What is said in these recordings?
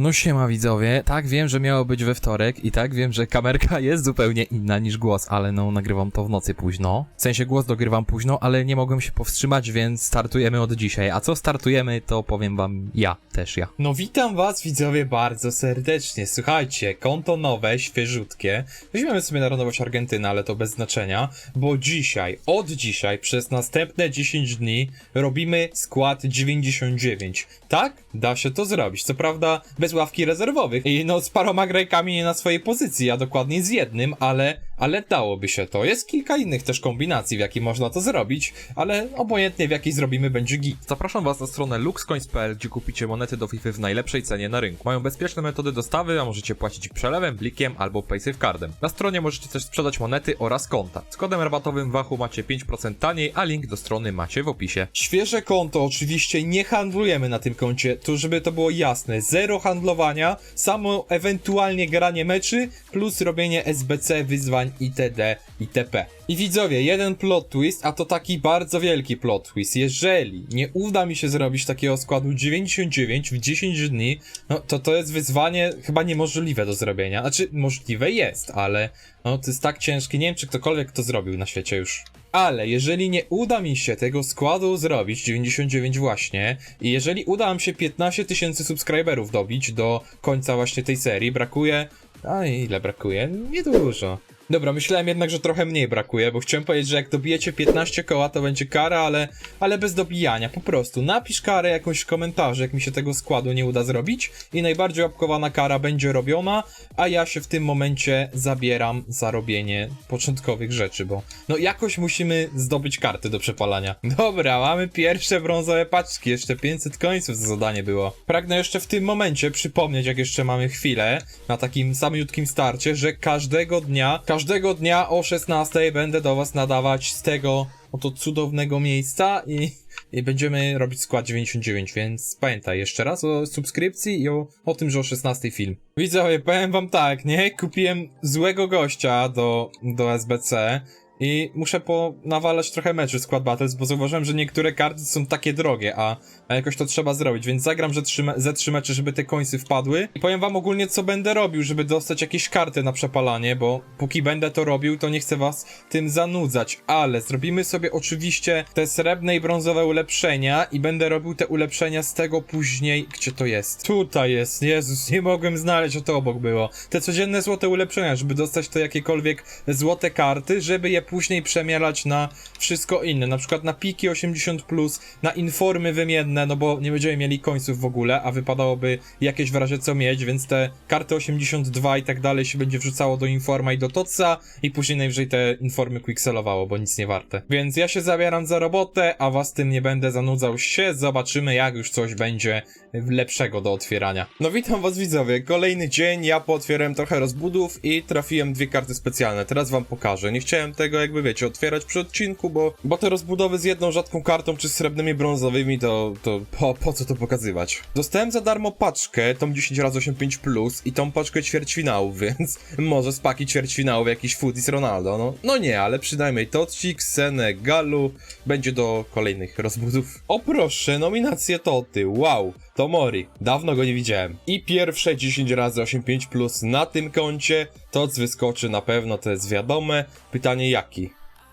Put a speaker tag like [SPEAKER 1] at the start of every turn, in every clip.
[SPEAKER 1] No siema widzowie, tak wiem, że miało być we wtorek i tak wiem, że kamerka jest zupełnie inna niż głos, ale no nagrywam to w nocy późno. W sensie głos dogrywam późno, ale nie mogłem się powstrzymać, więc startujemy od dzisiaj. A co startujemy, to powiem wam ja, też ja.
[SPEAKER 2] No witam was widzowie bardzo serdecznie. Słuchajcie, konto nowe, świeżutkie. Weźmiemy sobie narodowość Argentyny, ale to bez znaczenia, bo dzisiaj, od dzisiaj, przez następne 10 dni robimy skład 99. Tak? Da się to zrobić. Co prawda bez ławki rezerwowych. I no z paroma grajkami nie na swojej pozycji, a dokładnie z jednym, ale, ale dałoby się to. Jest kilka innych też kombinacji, w jaki można to zrobić, ale obojętnie w jakiej zrobimy będzie git.
[SPEAKER 1] Zapraszam was na stronę luxcoins.pl, gdzie kupicie monety do FIFA w najlepszej cenie na rynku. Mają bezpieczne metody dostawy, a możecie płacić przelewem, blikiem albo PaySafeCardem. Na stronie możecie też sprzedać monety oraz konta. Z kodem rabatowym Wachu macie 5% taniej, a link do strony macie w opisie.
[SPEAKER 2] Świeże konto, oczywiście nie handlujemy na tym koncie, to żeby to było jasne. Zero handlowania, samo ewentualnie granie meczy, plus robienie SBC, wyzwań itd. itp. I widzowie, jeden plot twist, a to taki bardzo wielki plot twist. Jeżeli nie uda mi się zrobić takiego składu 99 w 10 dni, no to to jest wyzwanie chyba niemożliwe do zrobienia. Znaczy, możliwe jest, ale no to jest tak ciężkie, nie wiem czy ktokolwiek to zrobił na świecie już. Ale jeżeli nie uda mi się tego składu zrobić, 99 właśnie, i jeżeli uda nam się 15 tysięcy subskryberów dobić do końca właśnie tej serii, brakuje... A ile brakuje? Niedużo. Dobra, myślałem jednak, że trochę mniej brakuje, bo chciałem powiedzieć, że jak dobijecie 15 koła, to będzie kara, ale, ale bez dobijania, po prostu. Napisz karę jakąś w komentarzu, jak mi się tego składu nie uda zrobić i najbardziej łapkowana kara będzie robiona, a ja się w tym momencie zabieram za robienie początkowych rzeczy, bo no jakoś musimy zdobyć karty do przepalania. Dobra, mamy pierwsze brązowe paczki, jeszcze 500 końców za zadanie było. Pragnę jeszcze w tym momencie przypomnieć, jak jeszcze mamy chwilę, na takim samiutkim starcie, że każdego dnia, każdego dnia o 16 będę do was nadawać z tego oto cudownego miejsca i, i będziemy robić skład 99, więc pamiętaj jeszcze raz o subskrypcji i o, o tym, że o 16 film. Widzowie, powiem wam tak, nie? Kupiłem złego gościa do, do SBC i muszę po nawalać trochę meczy w Squad Battles, bo zauważyłem, że niektóre karty są takie drogie, a, a jakoś to trzeba zrobić, więc zagram ze trzy, ze trzy mecze, żeby te końcy wpadły. I powiem wam ogólnie, co będę robił, żeby dostać jakieś karty na przepalanie, bo póki będę to robił, to nie chcę was tym zanudzać, ale zrobimy sobie oczywiście te srebrne i brązowe ulepszenia i będę robił te ulepszenia z tego później, gdzie to jest? Tutaj jest, Jezus, nie mogłem znaleźć, o to obok było. Te codzienne złote ulepszenia, żeby dostać to jakiekolwiek złote karty, żeby je później przemielać na wszystko inne, na przykład na piki 80+, na informy wymienne, no bo nie będziemy mieli końców w ogóle, a wypadałoby jakieś w razie co mieć, więc te karty 82 i tak dalej się będzie wrzucało do informa i do toca i później najwyżej te informy quickselowało, bo nic nie warte. Więc ja się zabieram za robotę, a was tym nie będę zanudzał się, zobaczymy jak już coś będzie lepszego do otwierania. No witam was widzowie, kolejny dzień, ja pootwierałem trochę rozbudów i trafiłem dwie karty specjalne, teraz wam pokażę. Nie chciałem tego jakby wiecie, otwierać przy odcinku, bo, bo te rozbudowy z jedną rzadką kartą, czy srebrnymi, brązowymi, to, to po, po co to pokazywać? Dostałem za darmo paczkę, tą 10 x 85 plus i tą paczkę ćwierćfinałów, więc może z paki ćwierćfinałów jakiś Foodis Ronaldo, no, no nie, ale przynajmniej Tocik, Senegalu będzie do kolejnych rozbudów. O proszę, nominacje Toty, wow, to Mori, dawno go nie widziałem. I pierwsze 10 razy 85 plus na tym koncie, Tots wyskoczy na pewno, to jest wiadome. Pytanie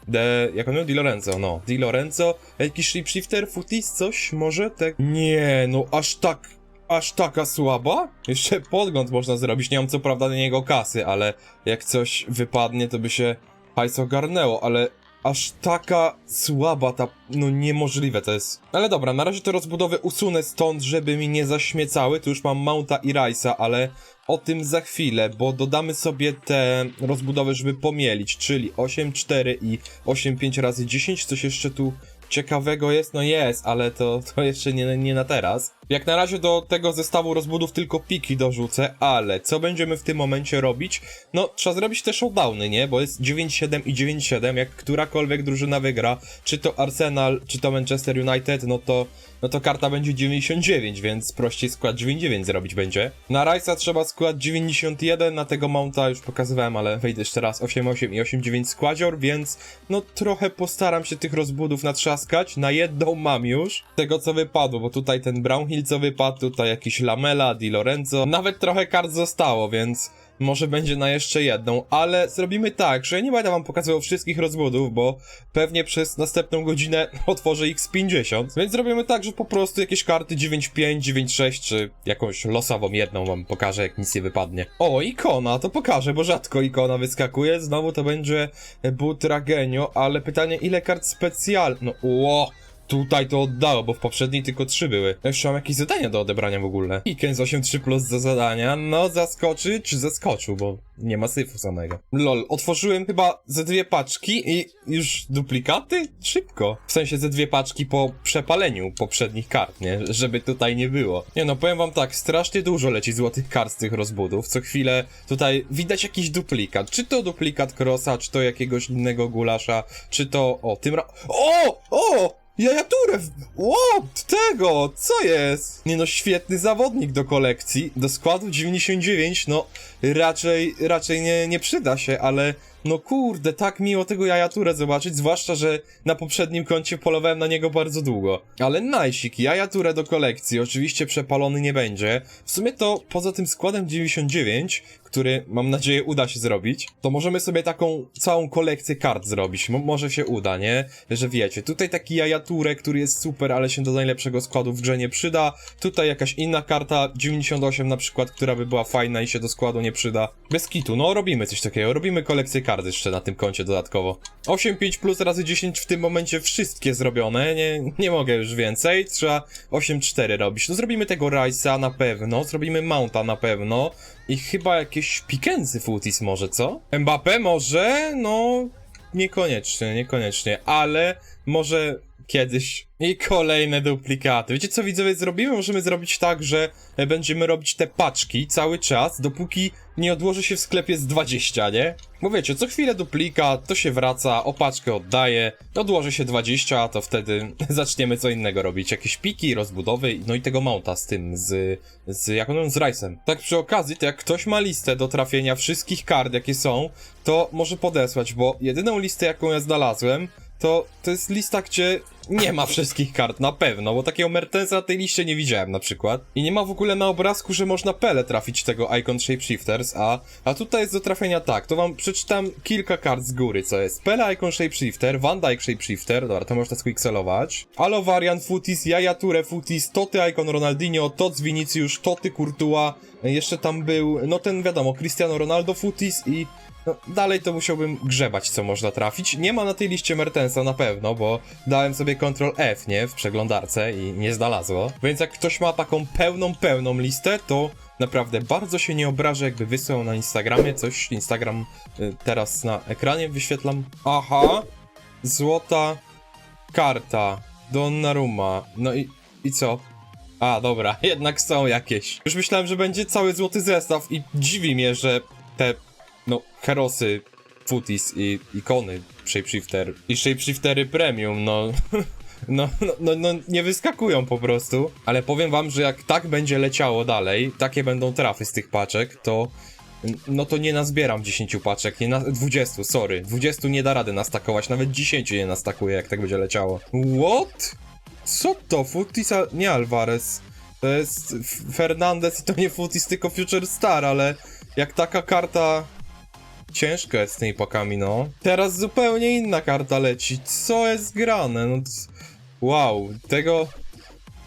[SPEAKER 2] De, jak on miał? Di Lorenzo, no. Di Lorenzo, jakiś shifter, footis, coś może? Tak? Nie, no aż tak, aż taka słaba? Jeszcze podgląd można zrobić, nie mam co prawda na niego kasy, ale jak coś wypadnie, to by się hajs ogarnęło, ale aż taka słaba ta, no niemożliwe to jest. Ale dobra, na razie te rozbudowy usunę stąd, żeby mi nie zaśmiecały, tu już mam Mounta i Rice'a, ale o tym za chwilę, bo dodamy sobie te rozbudowy, żeby pomielić, czyli 8, 4 i 8, 5 razy 10, coś jeszcze tu ciekawego jest, no jest, ale to, to jeszcze nie, nie na teraz. Jak na razie do tego zestawu rozbudów tylko piki dorzucę, ale co będziemy w tym momencie robić? No, trzeba zrobić te showdowny, nie? Bo jest 9-7 i 9-7, jak którakolwiek drużyna wygra, czy to Arsenal, czy to Manchester United, no to no to karta będzie 99, więc prościej skład 99 zrobić będzie. Na Rice'a trzeba skład 91, na tego Mounta już pokazywałem, ale wejdę jeszcze raz 88 i 89 składzior, więc no trochę postaram się tych rozbudów na 13 na jedną mam już tego co wypadło, bo tutaj ten Brownhill co wypadł, tutaj jakiś Lamela, Di Lorenzo, nawet trochę kart zostało, więc może będzie na jeszcze jedną, ale zrobimy tak, że nie będę wam pokazywał wszystkich rozbudów, bo pewnie przez następną godzinę otworzę ich z 50, więc zrobimy tak, że po prostu jakieś karty 9.5, 9.6, czy jakąś losową jedną wam pokażę, jak nic nie wypadnie. O, ikona, to pokażę, bo rzadko ikona wyskakuje, znowu to będzie but Ragenio, ale pytanie, ile kart specjalnych, no, ło, Tutaj to oddało, bo w poprzedniej tylko trzy były. Jeszcze mam jakieś zadania do odebrania w ogóle. Weekend 8.3 plus za zadania. No, zaskoczy czy zaskoczył, bo nie ma syfu samego. Lol, otworzyłem chyba ze dwie paczki i już duplikaty? Szybko. W sensie ze dwie paczki po przepaleniu poprzednich kart, nie? Żeby tutaj nie było. Nie no, powiem wam tak, strasznie dużo leci złotych kart z tych rozbudów. Co chwilę tutaj widać jakiś duplikat. Czy to duplikat Crossa, czy to jakiegoś innego gulasza, czy to... O, tym ra... O! O! Jajaturę! What? Tego! Co jest? Nie no, świetny zawodnik do kolekcji. Do składu 99, no raczej, raczej nie, nie przyda się, ale no kurde, tak miło tego jajaturę zobaczyć, zwłaszcza, że na poprzednim koncie polowałem na niego bardzo długo. Ale najsik, jajaturę do kolekcji, oczywiście przepalony nie będzie. W sumie to poza tym składem 99, który mam nadzieję uda się zrobić, to możemy sobie taką całą kolekcję kart zrobić. Mo może się uda, nie? Że wiecie, tutaj taki jajaturę, który jest super, ale się do najlepszego składu w grze nie przyda. Tutaj jakaś inna karta 98 na przykład, która by była fajna i się do składu nie przyda. Bez kitu, no robimy coś takiego, robimy kolekcję kart jeszcze na tym koncie dodatkowo. 8,5 plus razy 10 w tym momencie wszystkie zrobione, nie, nie mogę już więcej, trzeba 8,4 robić. No zrobimy tego Rice'a na pewno, zrobimy Mounta na pewno i chyba jakieś Pickensy Footies może, co? Mbappé może? No... Niekoniecznie, niekoniecznie, ale może kiedyś. I kolejne duplikaty. Wiecie co widzowie zrobimy? Możemy zrobić tak, że e, będziemy robić te paczki cały czas, dopóki nie odłoży się w sklepie z 20, nie? Bo wiecie, co chwilę duplikat, to się wraca, o paczkę oddaje, odłoży się 20, a to wtedy zaczniemy co innego robić. Jakieś piki, rozbudowy, no i tego mounta z tym, z, z jak on z Rice'em. Tak przy okazji, to jak ktoś ma listę do trafienia wszystkich kart, jakie są, to może podesłać, bo jedyną listę, jaką ja znalazłem, to to jest lista, gdzie nie ma wszystkich kart, na pewno, bo takiego Mertensa na tej liście nie widziałem na przykład. I nie ma w ogóle na obrazku, że można pele trafić tego Icon Shapeshifters, a, a tutaj jest do trafienia tak, to wam przeczytam kilka kart z góry, co jest. Pele Icon Shapeshifter, Van Dyke Shapeshifter, dobra, to można squixelować, Alo Varian Futis, Yaya Toure Futis, Toty Icon Ronaldinho, Tots Vinicius, Toty Courtois, jeszcze tam był, no ten wiadomo, Cristiano Ronaldo Futis i no, dalej to musiałbym grzebać, co można trafić. Nie ma na tej liście Mertensa na pewno, bo dałem sobie Ctrl F, nie? W przeglądarce i nie znalazło. Więc jak ktoś ma taką pełną, pełną listę, to naprawdę bardzo się nie obrażę, jakby wysłał na Instagramie coś. Instagram y, teraz na ekranie wyświetlam. Aha! Złota karta. Donnarumma. No i, i co? A, dobra, jednak są jakieś. Już myślałem, że będzie cały złoty zestaw i dziwi mnie, że te no, herosy, footies i ikony Shapeshifter i Shapeshiftery Premium, no, no, no, no, no, nie wyskakują po prostu. Ale powiem wam, że jak tak będzie leciało dalej, takie będą trafy z tych paczek, to no to nie nazbieram 10 paczek, nie na 20, sorry. 20 nie da rady nastakować, nawet 10 nie nastakuje, jak tak będzie leciało. What? Co to? Footies, a... nie Alvarez. To jest Fernandez i to nie Footies, tylko Future Star, ale jak taka karta Ciężko jest z tymi pakami, no. Teraz zupełnie inna karta leci. Co jest grane? No, wow, tego...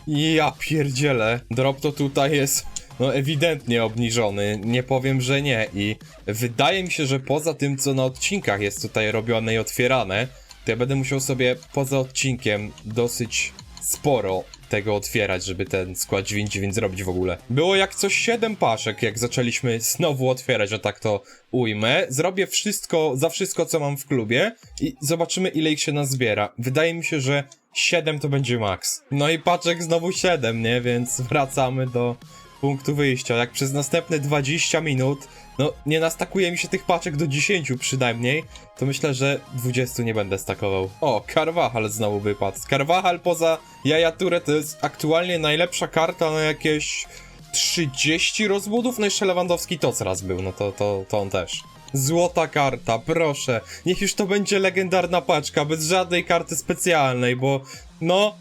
[SPEAKER 2] Ja pierdzielę. Drop to tutaj jest, no, ewidentnie obniżony. Nie powiem, że nie. I wydaje mi się, że poza tym, co na odcinkach jest tutaj robione i otwierane, to ja będę musiał sobie poza odcinkiem dosyć sporo tego otwierać, żeby ten skład 99 zrobić w ogóle. Było jak coś 7 paszek, jak zaczęliśmy znowu otwierać, że tak to ujmę. Zrobię wszystko, za wszystko, co mam w klubie i zobaczymy, ile ich się nazbiera. Wydaje mi się, że 7 to będzie max. No i paczek znowu 7, nie? Więc wracamy do punktu wyjścia. Jak przez następne 20 minut, no nie nastakuje mi się tych paczek do 10 przynajmniej, to myślę, że 20 nie będę stakował. O, Carvajal znowu wypadł. Carvajal poza Jaja Touré to jest aktualnie najlepsza karta na jakieś 30 rozbudów, no jeszcze Lewandowski to raz był, no to, to, to on też. Złota karta, proszę. Niech już to będzie legendarna paczka, bez żadnej karty specjalnej, bo no.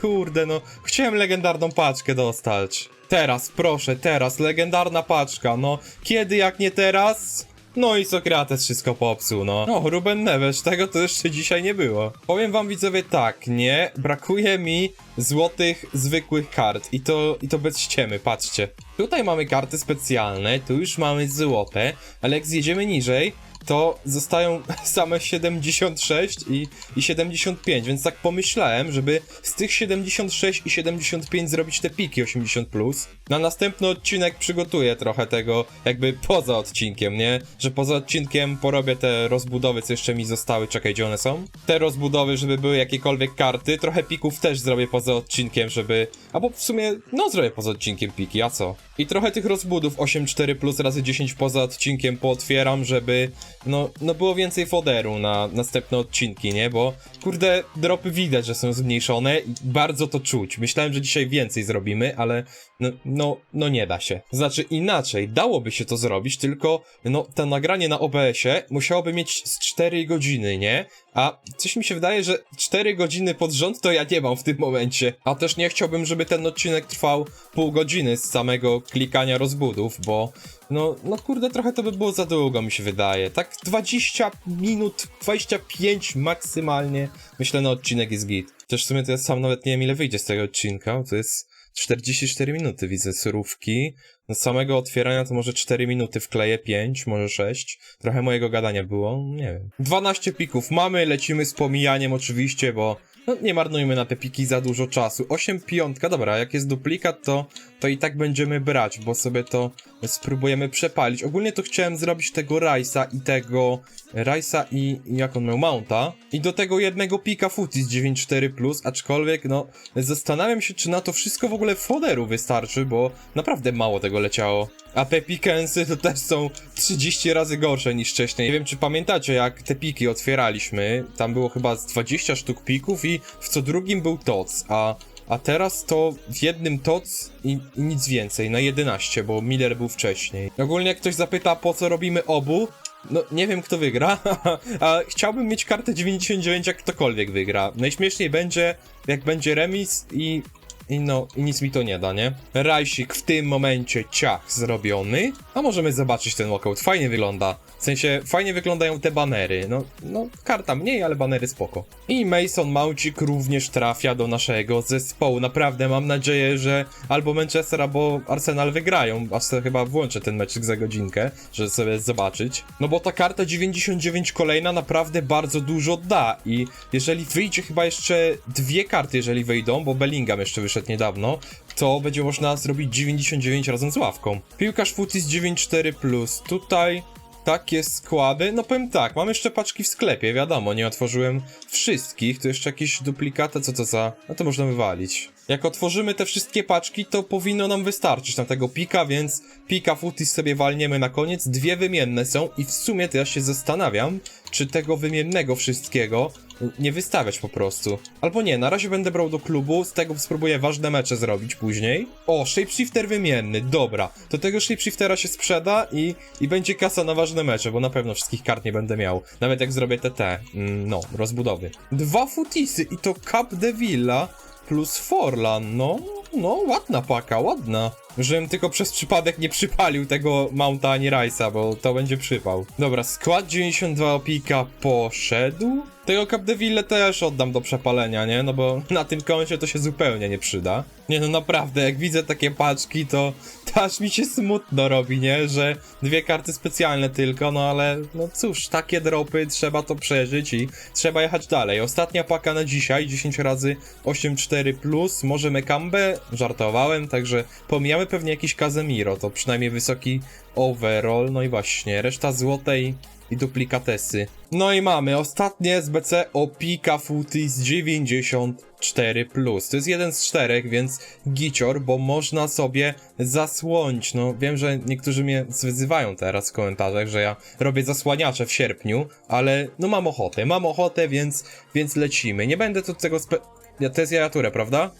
[SPEAKER 2] Kurde, no. Chciałem legendarną paczkę dostać. Teraz, proszę, teraz, legendarna paczka, no. Kiedy jak nie teraz? No i Sokrates wszystko popsuł, no. No, Ruben Neves, tego to jeszcze dzisiaj nie było. Powiem wam widzowie tak, nie, brakuje mi złotych, zwykłych kart i to, i to bez ściemy, patrzcie. Tutaj mamy karty specjalne, tu już mamy złote, ale jak zjedziemy niżej, to zostają same 76 i, i 75, więc tak pomyślałem, żeby z tych 76 i 75 zrobić te piki 80+. Plus. Na następny odcinek przygotuję trochę tego jakby poza odcinkiem, nie? Że poza odcinkiem porobię te rozbudowy, co jeszcze mi zostały, czekaj, gdzie one są? Te rozbudowy, żeby były jakiekolwiek karty, trochę pików też zrobię poza odcinkiem, żeby... Albo w sumie, no zrobię poza odcinkiem piki, a co? I trochę tych rozbudów 8-4 plus razy 10 poza odcinkiem pootwieram, żeby no, no było więcej foderu na następne odcinki, nie? Bo kurde, dropy widać, że są zmniejszone i bardzo to czuć. Myślałem, że dzisiaj więcej zrobimy, ale no, no, no nie da się. Znaczy inaczej, dałoby się to zrobić, tylko no to nagranie na OBS-ie musiałoby mieć z 4 godziny, nie? A coś mi się wydaje, że 4 godziny pod rząd to ja nie mam w tym momencie. A też nie chciałbym, żeby ten odcinek trwał pół godziny z samego klikania rozbudów, bo no, no kurde, trochę to by było za długo, mi się wydaje. Tak 20 minut, 25 maksymalnie. Myślę, no odcinek jest git. Też w sumie to ja sam nawet nie wiem, ile wyjdzie z tego odcinka. To jest 44 minuty, widzę surówki. Do samego otwierania to może 4 minuty wkleję, 5, może 6. Trochę mojego gadania było, nie wiem. 12 pików mamy, lecimy z pomijaniem oczywiście, bo no, nie marnujmy na te piki za dużo czasu. 8 piątka, dobra, jak jest duplikat, to, to i tak będziemy brać, bo sobie to spróbujemy przepalić. Ogólnie to chciałem zrobić tego Rajsa i tego Rajsa i jak on miał Mounta i do tego jednego pika Footies 9.4+, aczkolwiek no zastanawiam się, czy na to wszystko w ogóle foderu wystarczy, bo naprawdę mało tego leciało. A te pikensy to też są 30 razy gorsze niż wcześniej. Nie wiem, czy pamiętacie, jak te piki otwieraliśmy. Tam było chyba z 20 sztuk pików i w co drugim był TOC, a a teraz to w jednym TOC i, i nic więcej, na 11, bo Miller był wcześniej. Ogólnie jak ktoś zapyta, po co robimy obu, no nie wiem kto wygra, a chciałbym mieć kartę 99 jak ktokolwiek wygra. Najśmieszniej będzie, jak będzie remis i... I no, nic mi to nie da, nie? Rajsik w tym momencie ciach zrobiony. A możemy zobaczyć ten walkout. Fajnie wygląda. W sensie, fajnie wyglądają te banery. No, no, karta mniej, ale banery spoko. I Mason Maucik również trafia do naszego zespołu. Naprawdę mam nadzieję, że albo Manchester, albo Arsenal wygrają. Aż sobie chyba włączę ten meczek za godzinkę, żeby sobie zobaczyć. No bo ta karta 99 kolejna naprawdę bardzo dużo da. I jeżeli wyjdzie chyba jeszcze dwie karty, jeżeli wyjdą, bo Bellingham jeszcze wyszedł niedawno, to będzie można zrobić 99 razem z ławką. Piłkarz Footies 9.4+. Tutaj takie składy. No powiem tak, mam jeszcze paczki w sklepie, wiadomo, nie otworzyłem wszystkich. Tu jeszcze jakieś duplikaty, co to za... No to można wywalić. Jak otworzymy te wszystkie paczki, to powinno nam wystarczyć na tego pika, więc pika Footies sobie walniemy na koniec. Dwie wymienne są i w sumie to ja się zastanawiam, czy tego wymiennego wszystkiego nie wystawiać po prostu. Albo nie, na razie będę brał do klubu, z tego spróbuję ważne mecze zrobić później. O, shapeshifter wymienny, dobra. To tego shapeshiftera się sprzeda i, i będzie kasa na ważne mecze, bo na pewno wszystkich kart nie będę miał. Nawet jak zrobię TT, mm, no, rozbudowy. Dwa futisy i to Cap de Villa plus Forlan, no, no, ładna paka, ładna. Żebym tylko przez przypadek nie przypalił tego Mounta ani Rice'a, bo to będzie przypał. Dobra, skład 92 opika poszedł. Tego Capdeville też oddam do przepalenia, nie? No bo na tym koncie to się zupełnie nie przyda. Nie no naprawdę, jak widzę takie paczki, to, to aż mi się smutno robi, nie? Że dwie karty specjalne tylko, no ale no cóż, takie dropy, trzeba to przeżyć i trzeba jechać dalej. Ostatnia paka na dzisiaj, 10 razy 8-4+, plus, może Mekambe, żartowałem, także pomijamy pewnie jakiś Casemiro, to przynajmniej wysoki overall, no i właśnie, reszta złotej i duplikatesy. No i mamy ostatnie SBC Opika Footies 94+. To jest jeden z czterech, więc gicior, bo można sobie zasłonić. No wiem, że niektórzy mnie wyzywają teraz w komentarzach, że ja robię zasłaniacze w sierpniu, ale no mam ochotę, mam ochotę, więc, więc lecimy. Nie będę tu tego spe... Ja, to jest jaraturę, prawda?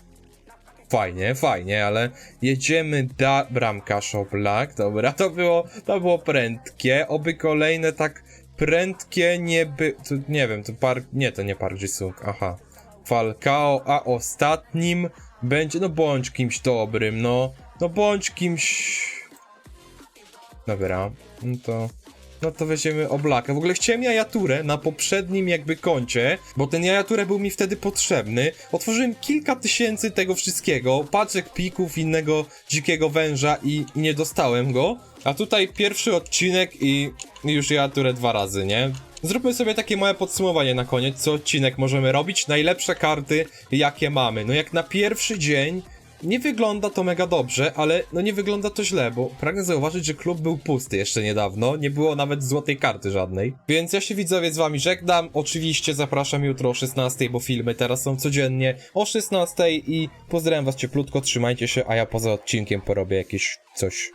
[SPEAKER 2] Fajnie, fajnie, ale jedziemy da... Bramkarz Oblak, dobra, to było, to było prędkie, oby kolejne tak prędkie nie by... To, nie wiem, to park... Nie, to nie Park Ji-sung, aha. Falcao, a ostatnim będzie, no bądź kimś dobrym, no. No bądź kimś... Dobra, no to... No to weźmiemy Oblaka. W ogóle chciałem jajaturę na poprzednim jakby koncie, bo ten jajaturę był mi wtedy potrzebny. Otworzyłem kilka tysięcy tego wszystkiego, paczek pików innego dzikiego węża i, i nie dostałem go. A tutaj pierwszy odcinek i i już jajaturę dwa razy, nie? Zróbmy sobie takie małe podsumowanie na koniec, co odcinek możemy robić. Najlepsze karty, jakie mamy. No jak na pierwszy dzień nie wygląda to mega dobrze, ale no nie wygląda to źle, bo pragnę zauważyć, że klub był pusty jeszcze niedawno, nie było nawet złotej karty żadnej. Więc ja się widzowie z wami żegnam, oczywiście zapraszam jutro o 16, bo filmy teraz są codziennie o 16 i pozdrawiam was cieplutko, trzymajcie się, a ja poza odcinkiem porobię jakieś coś